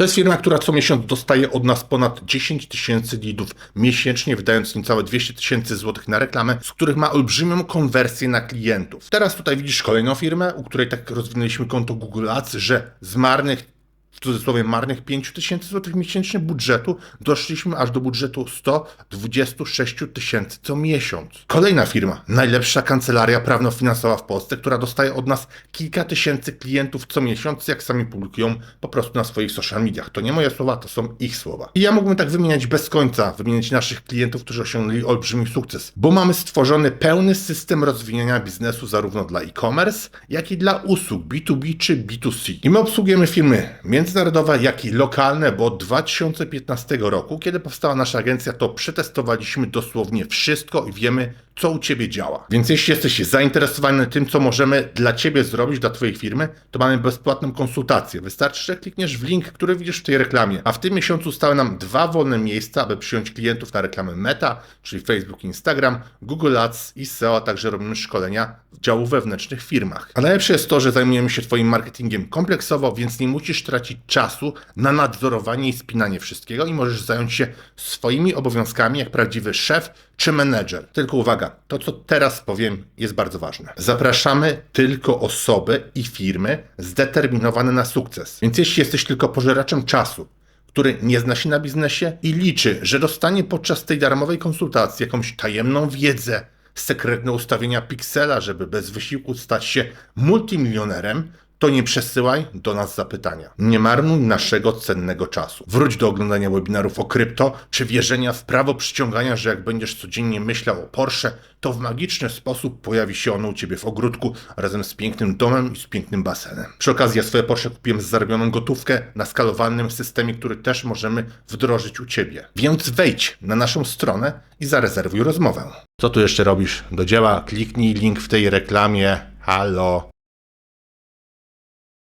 To jest firma, która co miesiąc dostaje od nas ponad 10 tysięcy lidów miesięcznie, wydając niecałe 200 tysięcy złotych na reklamę, z których ma olbrzymią konwersję na klientów. Teraz tutaj widzisz kolejną firmę, u której tak rozwinęliśmy konto Google Ads, że z marnych w cudzysłowie marnych 5 tysięcy złotych miesięcznie budżetu doszliśmy aż do budżetu 126 tysięcy co miesiąc. Kolejna firma, najlepsza kancelaria prawno-finansowa w Polsce, która dostaje od nas kilka tysięcy klientów co miesiąc, jak sami publikują po prostu na swoich social mediach. To nie moje słowa, to są ich słowa. I ja mógłbym tak wymieniać bez końca, wymieniać naszych klientów, którzy osiągnęli olbrzymi sukces, bo mamy stworzony pełny system rozwijania biznesu zarówno dla e-commerce, jak i dla usług B2B czy B2C. I my obsługujemy firmy międzynarodowe, jak i lokalne, bo od 2015 roku, kiedy powstała nasza agencja, to przetestowaliśmy dosłownie wszystko i wiemy, co u Ciebie działa. Więc jeśli jesteś zainteresowany tym, co możemy dla Ciebie zrobić, dla Twojej firmy, to mamy bezpłatną konsultację. Wystarczy, że klikniesz w link, który widzisz w tej reklamie. A w tym miesiącu stały nam dwa wolne miejsca, aby przyjąć klientów na reklamę Meta, czyli Facebook, Instagram, Google Ads i SEO, a także robimy szkolenia w działu wewnętrznych firmach. A najlepsze jest to, że zajmujemy się Twoim marketingiem kompleksowo, więc nie musisz tracić czasu na nadzorowanie i spinanie wszystkiego i możesz zająć się swoimi obowiązkami jak prawdziwy szef czy menedżer. Tylko to co teraz powiem jest bardzo ważne. Zapraszamy tylko osoby i firmy zdeterminowane na sukces. Więc jeśli jesteś tylko pożeraczem czasu, który nie zna się na biznesie i liczy, że dostanie podczas tej darmowej konsultacji jakąś tajemną wiedzę, sekretne ustawienia piksela, żeby bez wysiłku stać się multimilionerem, to nie przesyłaj do nas zapytania. Nie marnuj naszego cennego czasu. Wróć do oglądania webinarów o krypto, czy wierzenia w prawo przyciągania, że jak będziesz codziennie myślał o Porsche, to w magiczny sposób pojawi się ono u Ciebie w ogródku razem z pięknym domem i z pięknym basenem. Przy okazji ja swoje Porsche kupiłem z zarobioną gotówkę na skalowanym systemie, który też możemy wdrożyć u Ciebie. Więc wejdź na naszą stronę i zarezerwuj rozmowę. Co tu jeszcze robisz? Do dzieła, kliknij link w tej reklamie. Halo.